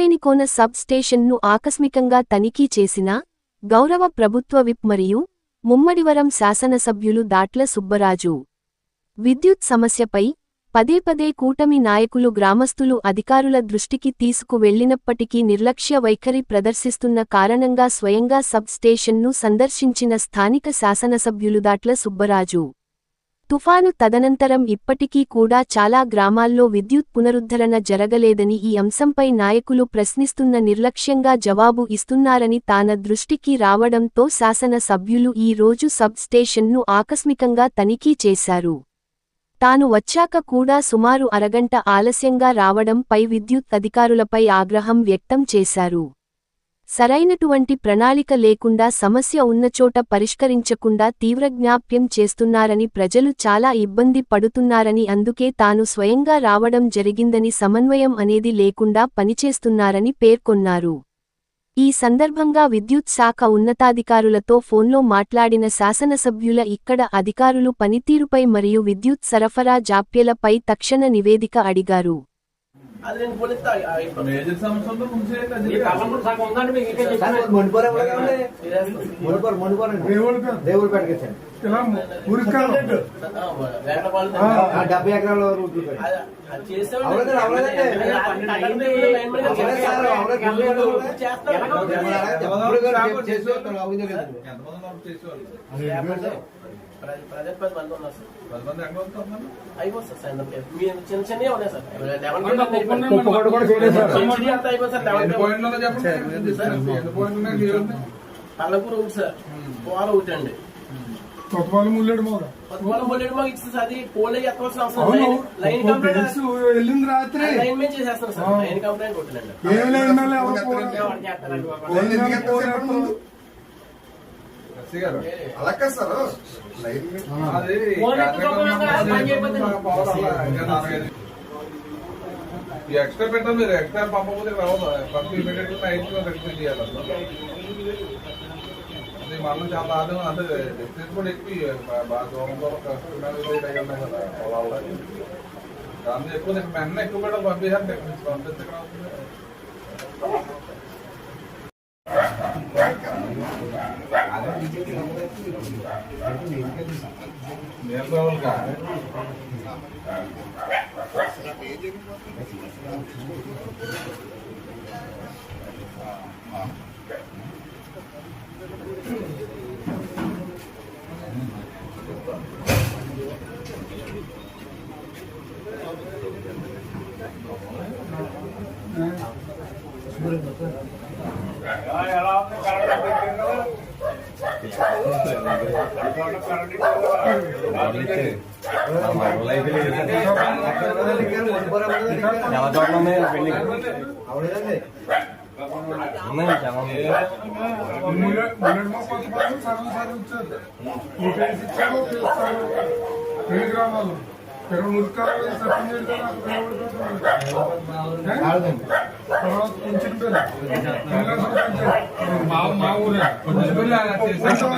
చింతరేణికోన sub స్టేషన్ను ఆకస్మికంగా తనిఖీ చేసిన గౌరవ ప్రభుత్వ విప్ మరియు ముమ్మడివరం శాసనసభ్యులు దాట్ల సుబ్బరాజు. విద్యుత్ సమస్యపై పదే పదే కూటమి నాయకులు గ్రామస్తులు అధికారుల దృష్టికి తీసుకువెళ్ళినప్పటికీ నిర్లక్ష్య వైఖరి ప్రదర్శిస్తున్న కారణంగా స్వయంగా సబ్ స్టేషన్ను సందర్శించిన స్థానిక శాసనసభ్యులు దాట్ల సుబ్బరాజు. తుఫాను తదనంతరం ఇప్పటికీ కూడా చాలా గ్రామాల్లో విద్యుత్ పునరుద్ధరణ జరగలేదని ఈ అంశంపై నాయకులు ప్రశ్నిస్తున్న నిర్లక్ష్యంగా జవాబు ఇస్తున్నారని తాన దృష్టికి రావడంతో శాసన సభ్యులు ఈ రోజు సబ్ స్టేషన్ను ఆకస్మికంగా తనిఖీ చేశారు. తాను వచ్చాక కూడా సుమారు అరగంట ఆలస్యంగా రావడంపై విద్యుత్ అధికారులపై ఆగ్రహం వ్యక్తం చేశారు. సరైనటువంటి ప్రణాళిక లేకుండా సమస్య ఉన్నచోట పరిష్కరించకుండా తీవ్ర జ్ఞాప్యం చేస్తున్నారని ప్రజలు చాలా ఇబ్బంది పడుతున్నారని అందుకే తాను స్వయంగా రావడం జరిగిందని సమన్వయం అనేది లేకుండా పనిచేస్తున్నారని పేర్కొన్నారు. ఈ సందర్భంగా విద్యుత్ శాఖ ఉన్నతాధికారులతో ఫోన్లో మాట్లాడిన శాసనసభ్యుల ఇక్కడ అధికారులు పనితీరుపై మరియు విద్యుత్ సరఫరా జాప్యలపై తక్షణ నివేదిక అడిగారు. అది నేను పోలీస్తా మేజర్ సమస్య ఉందో ముందు చేయండి, అది ఈ తలంపుడు సగం ఉందండి మీకు ఇంకే సార్ చెప్పాను. మొండిపోరు ఎవరు కావాలి? మీరేస్తారు. మొండిపోరు మొండిపోరు అండి. దేవుడికి దేవుడిపేటకి ఇచ్చండి ఇలా ఉరికాలం. ఆ, వేట వాళ్ళు ఆ డెబ్బై ఎకరాల చేసేవాళ్ళు ప్ర- పది మంది ఉన్నారు సార్ అయిపోతుంది సార్ సాయంత్రం మీరు చిన్న చిన్నవి ఉన్నాయి సార్ లెవెన్ అంతా అయిపోయింది సార్ లెవెన్ పల్లకూరు ఒకటి సార్ పోల ఒకటి అండి కొత్తవాళ్ళు ముల్లెడు మోగ కొత్తవాళ్ళ మొదటి మాకు ఇచ్చింది సార్ అది పోలే ఎత్తవలసిన అవసరం. లైన్ కంప్లైంట్ వెళ్ళింది రాత్రి లైన్ మీద చేసేస్తాను సార్. లైన్ కంప్లైంట్ ఏం లేదు మళ్ళీ ఎవరు పోరు. ఎవరు చేస్తారండి బాబు? లైన్ మీద పోరు. ఎస్సీ గారు. అలా కాదు సార్. ఎక్స్ట్రా పెట్టాలి మీరు ఎక్స్ట్రా పంపకపోతే రావద్దు పంపి ఇమీడియట్ నైట్ రికమెండ్ చేయాలి అసలు. అది మనం చాలా ఆదాయం అంటే డిస్టెన్స్ కూడా ఎక్కువ బాగా దూరం దూరం కష్టమైన కదా పొలాల్లో. దాంతో ఎక్కువ వెంటనే ఎక్కువ కూడా పంపించారు పంపించడం Ya, ya, ya, ya, ya, Pero buscar esa piñera, మా ఊరే. కొంచెం